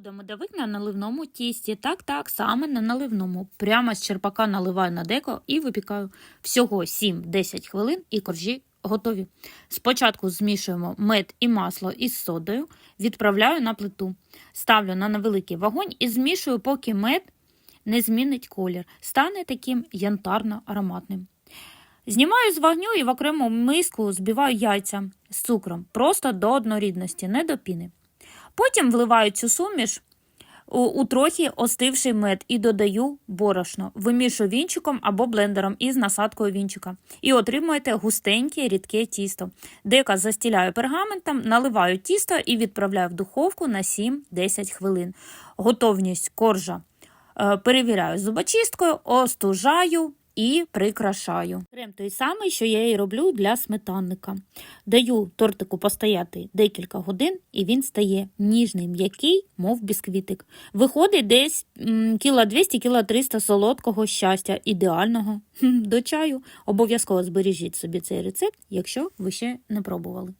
Блюдо медовик на наливному тісті. Так, так, саме на наливному. Прямо з черпака наливаю на деко і випікаю. Всього 7-10 хвилин і коржі готові. Спочатку змішуємо мед і масло із содою, відправляю на плиту. Ставлю на невеликий вогонь і змішую, поки мед не змінить колір. Стане таким янтарно-ароматним. Знімаю з вогню і в окрему миску збиваю яйця з цукром, просто до однорідності, не до піни. Потім вливаю цю суміш у, трохи остивший мед і додаю борошно, вимішую вінчиком або блендером із насадкою вінчика. І отримуєте густеньке рідке тісто. Дека застіляю пергаментом, наливаю тісто і відправляю в духовку на 7-10 хвилин. Готовність коржа е, перевіряю зубочисткою, остужаю і прикрашаю. Крем той самий, що я і роблю для сметанника. Даю тортику постояти декілька годин, і він стає ніжний, м'який, мов бісквітик. Виходить десь кіла 200 кіла 300 солодкого щастя, ідеального до чаю. Обов'язково збережіть собі цей рецепт, якщо ви ще не пробували.